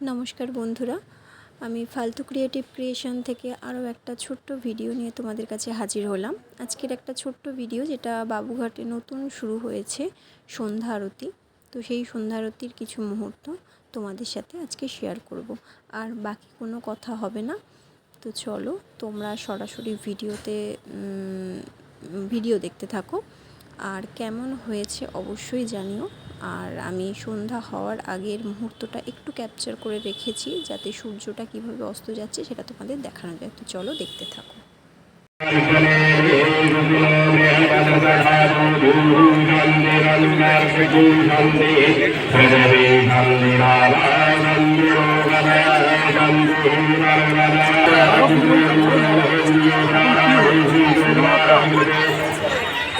নমস্কার বন্ধুরা, আমি ফালতু ক্রিয়েটিভ ক্রিয়েশন থেকে আরও একটা ছোট্ট ভিডিও নিয়ে তোমাদের কাছে হাজির হলাম। আজকের একটা ছোট্ট ভিডিও যেটা বাবুঘাটে নতুন শুরু হয়েছে সন্ধ্যা আরতি। তো সেই সন্ধ্যা আরতির কিছু মুহূর্ত তোমাদের সাথে আজকে শেয়ার করব। আর বাকি কোনো কথা হবে না। তো চলো, তোমরা সরাসরি ভিডিওতে ভিডিও দেখতে থাকো। আর কেমন হয়েছে অবশ্যই জানিও। আর আমি সন্ধ্যা হওয়ার আগের মুহূর্তটা একটু ক্যাপচার করে রেখেছি যাতে সূর্যটা কীভাবে অস্ত যাচ্ছে সেটা তোমাদের দেখানো যায়। তো চলো দেখতে থাকো।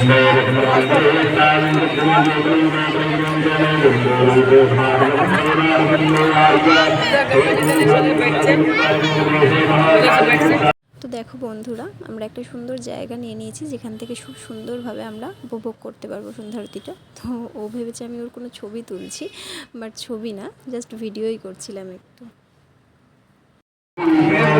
তো দেখো বন্ধুরা, আমরা একটা সুন্দর জায়গা নিয়ে নিয়েছি যেখান থেকে খুব সুন্দরভাবে আমরা উপভোগ করতে পারব সন্ধ্যারতিটা। তো ও ভেবেছে আমি ওর কোনো ছবি তুলছি, বাট ছবি না, জাস্ট ভিডিওই করছিলাম একটু।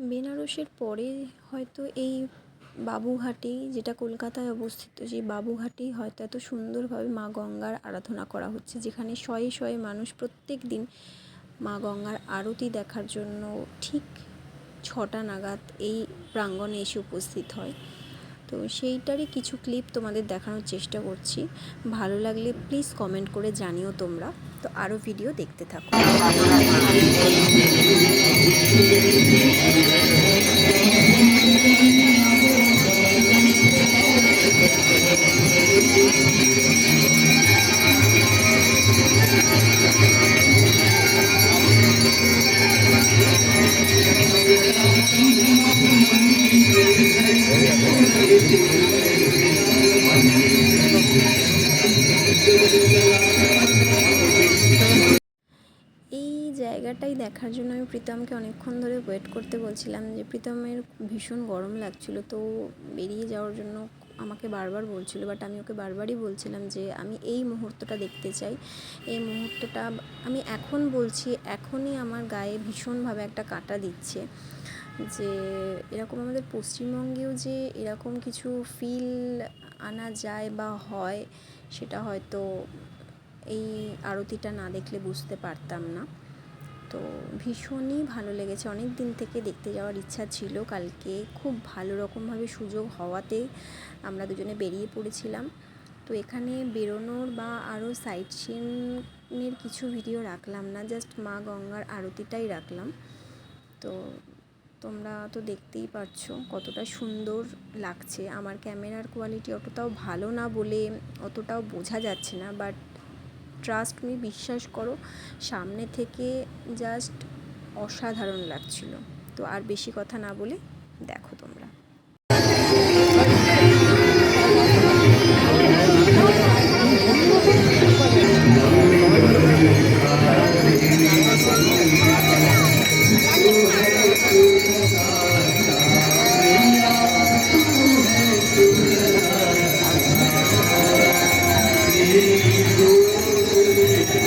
বেনারসের পরে হয়তো এই বাবুঘাটি যেটা কলকাতায় অবস্থিত সেই বাবুঘাটি হয়তো এত সুন্দরভাবে মা গঙ্গার আরাধনা করা হচ্ছে, যেখানে শয়ে শয়ে মানুষ প্রত্যেক দিন মা গঙ্গার আরতি দেখার জন্য ঠিক ছটা নাগাদ এই প্রাঙ্গণে এসে উপস্থিত হয়। তো সেইটারই কিছু ক্লিপ তোমাদের দেখানোর চেষ্টা করছি। ভালো লাগলে প্লিজ কমেন্ট করে জানিও তোমরা। তো আরও ভিডিও দেখতে থাকো। এই জায়গাটাই দেখার জন্য আমি প্রীতমকে অনেকক্ষণ ধরে ওয়েট করতে বলছিলাম যে, প্রীতমের ভীষণ গরম লাগছিল, তো বেরিয়ে যাওয়ার জন্য আমাকে বারবার বলছিল বাট আমি ওকে বারবারই বলছিলাম যে, আমি এই মুহূর্তটা দেখতে চাই। এই মুহূর্তটা, আমি এখন বলছি, এখনই আমার গায়ে ভীষণভাবে একটা কাটা দিচ্ছে। যে এরকম আমাদের পশ্চিমবঙ্গেও যে এরকম কিছু ফিল আনা যায় বা হয়, সেটা হয়তো এই আরতিটা না দেখলে বুঝতে পারতাম না। তো ভীষণই ভালো লেগেছে। অনেক দিন থেকে দেখতে যাওয়ার ইচ্ছা ছিল। কালকে খুব ভালো রকমভাবে সুযোগ হওয়াতে আমরা দুজনে বেরিয়ে পড়েছিলাম। তো এখানে বেরোনোর বা আরও সাইট সিনের কিছু ভিডিও রাখলাম না। জাস্ট মা গঙ্গার আরতিটাই রাখলাম। তো তোমরা তো দেখতেই পাচ্ছ কতটা সুন্দর লাগছে। আমার ক্যামেরার কোয়ালিটি অতটাও ভালো না বলে অতটাও বোঝা যাচ্ছে না বাট ট্রাস্ট মি বিশ্বাস করো, সামনে থেকে জাস্ট অসাধারণ লাগছিল। তো আর বেশি কথা না বলে দেখো তোমরা। Yeah.